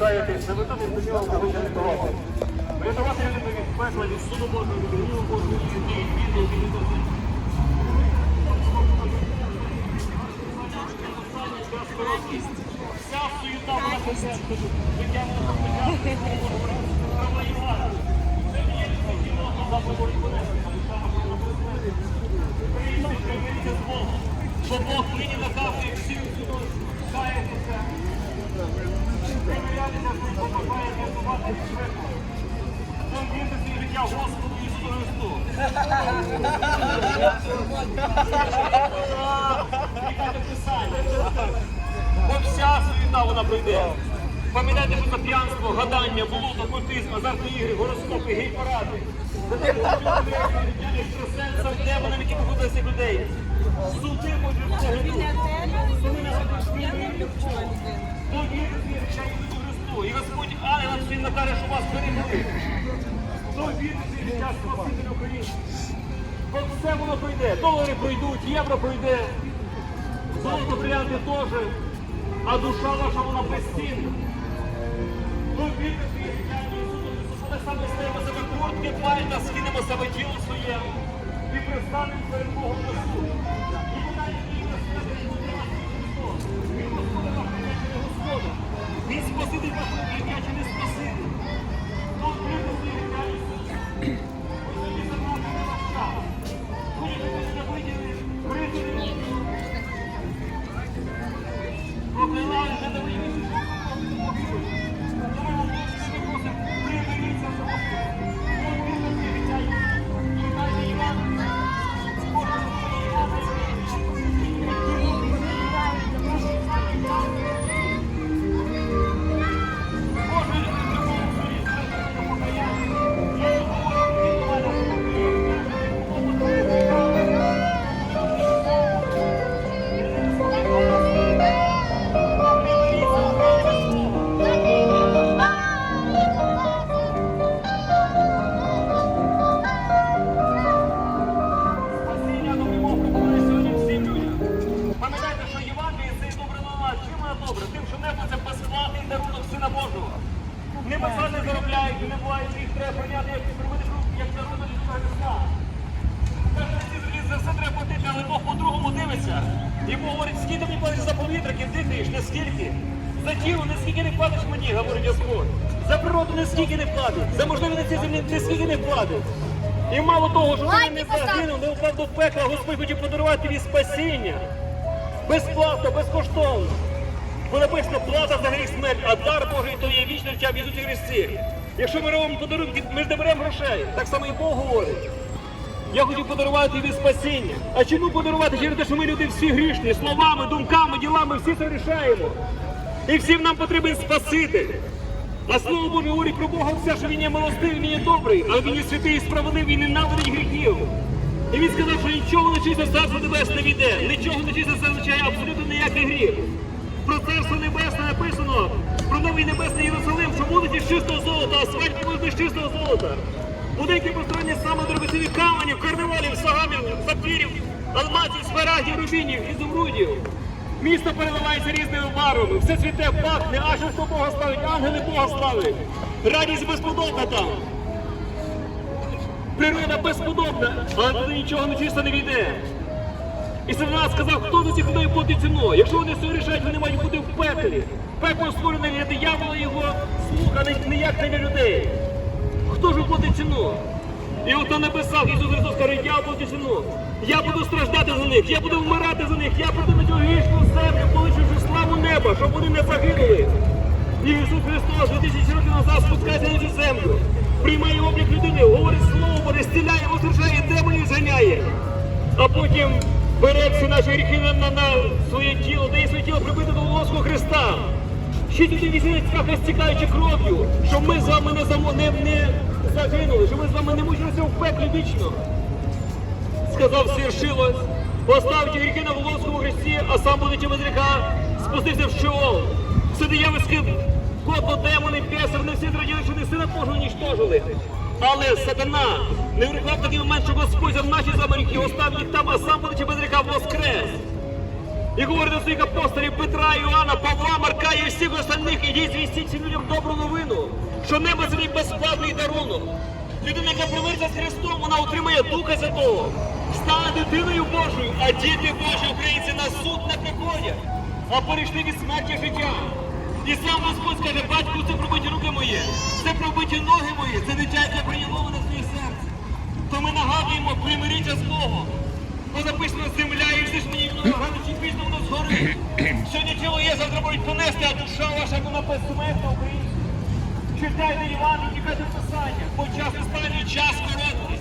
покаєтесь, не ведете тоді вам будуть рятувати. Рятувати людину від пекла, від суду Божого, від гніву Божого, від людей, від біду, від біду. Вся суєта вона хозяйка. Витягнута початку, провоювати. Це не є кіно, за боротьбу не Приймайте, приймайте з Богом. Бо Бог нині наказує всім сюди каятися. Бо вся суєта вона пройде. Пам'ятайте, що п'янство, гадання, блуд, окультизм, азартні ігри, гороскопи, гей-паради. Екстрасенсам, демонам, які людей. Суди можуть взагалі. Я не люблю людину. Довірте речей Христу. І Господь ангелам своїм накаже, що вас перемогли. Довірте життя Спасителя України. Бо все воно пройде. Долари пройдуть, євро пройде. Золото бриллианти теж. А душа ваша вона безцінна. Довірте своє життя Ісусу Христу. Ми саме стаємо себе куртки, пальта, скинемо себе тіло своє і пристанемо перед Богом на суд. Не бувають, їх треба прийняти, як зробити як дарунок Ісуса Христа. Каже, на цій землі за все треба платити, але Бог по-другому дивиться. Йому говорить, скільки мені платиш за повітря, дихаєш, не скільки. За тіло не скільки не платиш мені, говорить Господь. За природу не скільки не платить. За можливість землі не скільки не платить. І мало того, що ти не загинув, не впав до пекла, Господь хотів подарувати тобі спасіння. Безплатно, безкоштовно. Бо написано плата за гріх смерть, а дар Божий то є вічне життя в Ісусі Христі. Якщо ми робимо подарунки, ми ж не беремо грошей. Так само і Бог говорить. Я хотів подарувати тобі спасіння. А чому подарувати? Через те, що ми люди всі грішні, словами, думками, ділами, всі це рішаємо. І всім нам потрібен Спаситель. А слово Боже говорить про Бога все, що він є милостивий, він є добрий, але він є святий і справедливий, він ненавидить гріхів. І він сказав, що нічого не чисто царство небесне не війде, нічого не чисто означає абсолютно ніякий гріх. Про царство небесне написано, про новий небесний Єрусалим, будуть із чистого золота, а свадьби будуть із чистого золота. Будинки построєні з саме дорогоцінних каменів, карнавалів, сагамів, сапфірів, алмазів, смарагдів, рубінів, ізумрудів. Місто переливається різними барвами, все цвіте, пахне, аж що Бога славить, ангели Бога славить. Радість безподобна там. Природа безподобна, але туди нічого нечисто не війде. І Сатана сказав, хто за цих людей платить ціну. Якщо вони все рішають, вони мають бути в пеклі. Пекло створене для диявола його слуг, а не ніяк не для людей. Хто ж платить ціну? І от он написав, Ісус Христос каже, я платю ціну. Я буду страждати за них, я буду вмирати за них, я прийду на цю грішну землю, полишивши славу неба, щоб вони не загинули. І Ісус Христос 2000 років назад спускається на цю землю, приймає облік людини, говорить слово, стіляє, воскрешає, демонів зганяє. А потім бере всі наші гріхи на, на, на своє тіло, дає своє тіло прибити до Волоського Христа. Тільки візьміть страха стікаючи кров'ю, щоб ми з вами не, замо- не, не загинули, щоб ми з вами не мучилися в пеклі вічно. Сказав, свершилось, поставте гріхи на Волоському Христі, а сам будучи без гріха, спустився в Шеол. Все диявольське котло, демони, беси, вони всі зраділи, що не сина Божого ніштожили. Але сатана не врекав такий момент, що Господь за наші з вами їх там, а сам будучи без гріха воскрес. І говорить до своїх апостолів Петра, Іоанна, Павла, Марка і всіх остальних, ідіть звістіть всім людям добру новину, що небо землі безплатний дарунок. Людина, яка примириться з Христом, вона отримає Духа Святого, стане дитиною Божою, а діти Божі українці на суд не приходять, а перейшли від смерті життя. І сам Господь скаже, батьку, це пробиті ноги це дитя, яке прийняло мене своє серце. То ми нагадуємо, примиріться з Богом. Бо написано земля, і всі ж мені рано чи пізно воно згорить. Сьогодні тіло є, завтра будуть понести, а душа ваша вона безсмертна українська. Читайте Іван і тікайте Писання, бо час останній, час короткий.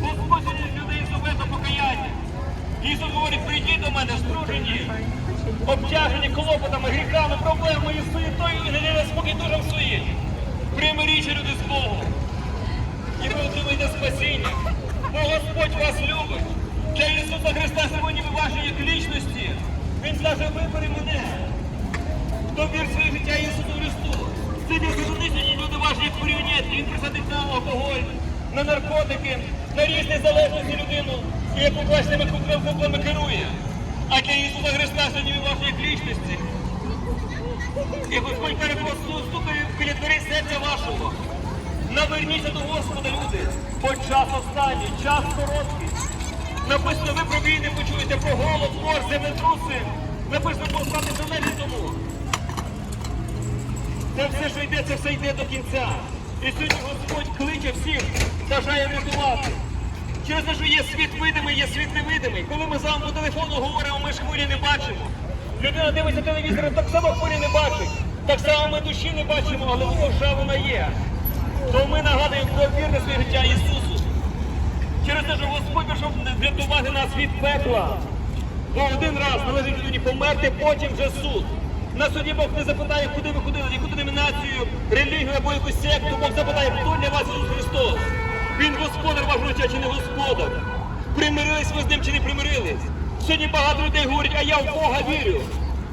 Господь людей зове до покаяння. Ісус говорить, прийдіть до мене, стружені, обтяжені клопотами, гріхами, проблемами суєтою, і не спокій душам своїм. Примиріться люди з Богом. І ви отримаєте спасіння. Бо Господь вас любить. Для Ісуса Христа сьогодні ви важні як лічності. Він скаже, вибери мене. Довір своє життя Ісусу Христу. Сьогодні сьогодні люди важні як маріонетки. Він присадить на алкоголь, на наркотики, на різні залежності людину. І як покласними куклами керує. А для Ісуса Христа сьогодні ви важні як лічності. І Господь каже, стукає біля дверей серця вашого. Наверніться до Господа, люди, бо час останній, час короткий. Написано, ви про війни почуєте, про голод, мор, землетруси. Написано, постати залежі тому. Це все, що йде, це все йде до кінця. І сьогодні Господь кличе всіх, бажає рятувати. Через те, що є світ видимий, є світ невидимий. Коли ми з вами по телефону говоримо, ми ж хворі не бачимо. Людина дивиться телевізор, так само хворі не бачить. Так само ми душі не бачимо, але душа вона є. То ми нагадуємо про вірне своє життя Ісусу. Через те, що Господь прийшов врятувати нас від пекла. Бо один раз належить людині померти, потім вже суд. На суді Бог не запитає, куди ви ходили, яку деномінацію, релігію або якусь секту. Бог запитає, хто для вас Ісус Христос. Він господар вашого життя чи не господар. Примирились ви з ним чи не примирились. Сьогодні багато людей говорять, а я в Бога вірю.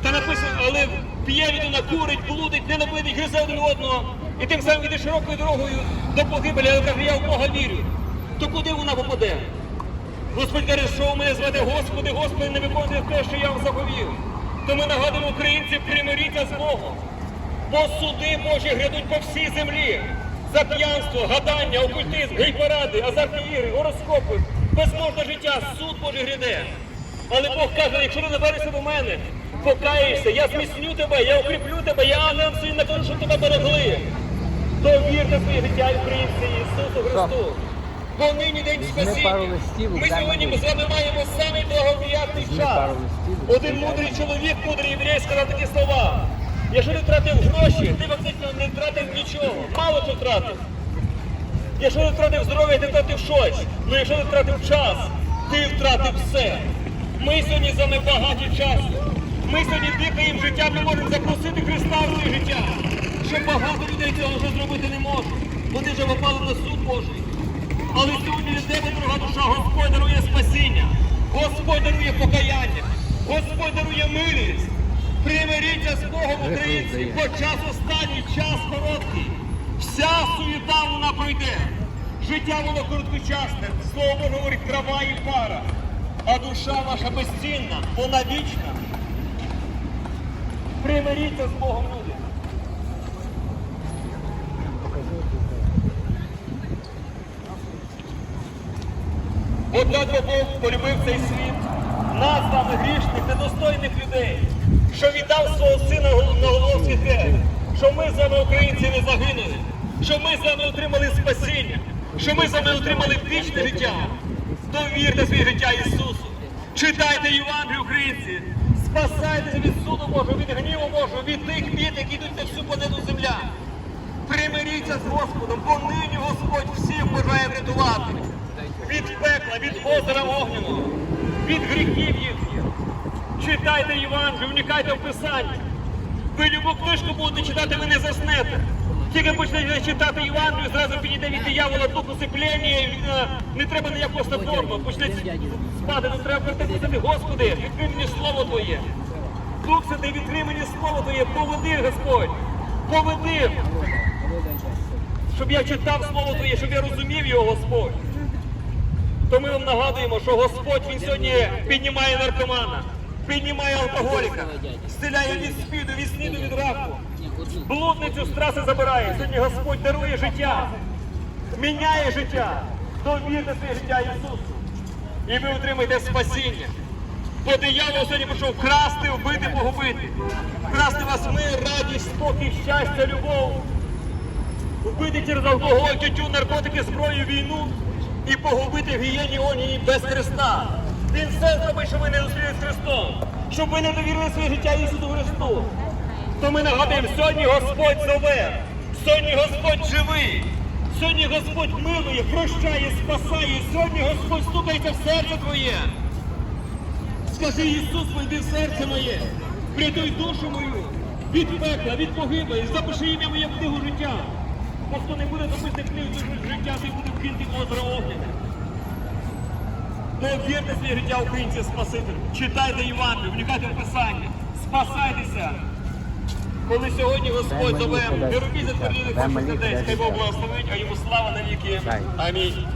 Та написано, але п'є людина, курить, блудить, ненавидить, гризе один одного. І тим самим іде широкою дорогою до погибелі, але каже, я в Бога вірю. То куди вона попаде? Господь каже, що у мене звати Господи, Господи, не виконуйте те, що я вам заповів. То ми нагадуємо українців, примиріться з Богом. Бо суди Божі грядуть по всій землі. За п'янство, гадання, окультизм, гей-паради, азартні ігри, гороскопи, безможне життя, суд Божий гряде. Але Бог каже, якщо ти навернешся до мене, покаєшся, я зміцню тебе, я укріплю тебе, я ангелам своїм накажу, щоб тебе берегли. В своє життя українці Ісусу Христу. Бо нині день спасіння. Ми сьогодні з вами маємо самий благовіятний час. Один мудрий чоловік, мудрий єврей, сказав такі слова. Якщо ти втратив гроші, ти фактично не втратив нічого. Мало що втратив. Якщо ти втратив здоров'я, ти втратив щось. Ну якщо ти втратив час, ти втратив все. Ми сьогодні з вами часу. Ми сьогодні дихаємо життя, ми можемо запросити Христа в своє життя. Що багато людей цього вже зробити не можуть. Вони вже попали на суд Божий. Але сьогодні тебе, дорога душа, Господь дарує спасіння, Господь дарує покаяння, Господь дарує милість. Примиріться з Богом українці, бо час останній, час короткий. Вся суєта вона пройде. Життя воно короткочасне. Слово говорить, трава і пара. А душа ваша безцінна, вона вічна. Примиріться з Богом, люди. Бо так Бог полюбив цей світ, нас вами грішних, недостойних людей, що віддав свого сина на Голгофський хрест, що ми з вами, українці, не загинули, що ми з вами отримали спасіння, що ми з вами отримали вічне життя. Довірте своє життя Ісусу. Читайте Євангелію, українці. Спасайтеся від суду Божого, від гніву Божого, від тих бід, які йдуть на всю планету земля. Примиріться з Господом, бо нині Господь всіх бажає врятувати. Від пекла, від озера огняного, від гріхів їхніх. Читайте Євангелію, вникайте в Писання. Ви любу книжку будете читати, ви не заснете. Тільки почнете читати Євангелію, зразу підійде від диявола дух усиплення, е, не треба ніякого снотворного. Почнете спати, не треба писати, Господи, відкрий мені слово Твоє. Дух Святий, відкрий мені слово Твоє, поведи, Господь, поведи, щоб я читав слово Твоє, щоб я розумів його, Господь. То ми вам нагадуємо, що Господь Він сьогодні піднімає наркомана. Піднімає алкоголіка, стріляє від спіду, від сніду, від раку. Блудницю з траси забирає. Сьогодні Господь дарує життя, міняє життя. Довірте своє життя Ісусу. І ви отримаєте спасіння. Бо диявол сьогодні прийшов красти, вбити, погубити. Красти вас мир, радість, спокій, щастя, любов. Вбити через алкоголь, тютю, наркотики, зброю, війну і погубити в гієні онії без Христа. Він все зробить, щоб ви не зустрілися з Христом, щоб ви не довірили своє життя Ісусу Христу. То ми нагадуємо, сьогодні Господь зове, сьогодні Господь живий, сьогодні Господь милує, прощає, спасає, сьогодні Господь стукається в серце твоє. Скажи Ісус, вийди в серце моє, врятуй душу мою від пекла, від погибелі, запиши ім'я моє в книгу життя. Бо хто не буде записати книгу життя, той буде в озеро Огняне. Не вірте свій життя українці Спасителю. Читайте Євангелію, вникайте в Писання, спасайтеся. Коли сьогодні Господь зове, не робіть затверділих хай Бог благословить, а йому слава навіки. Амінь.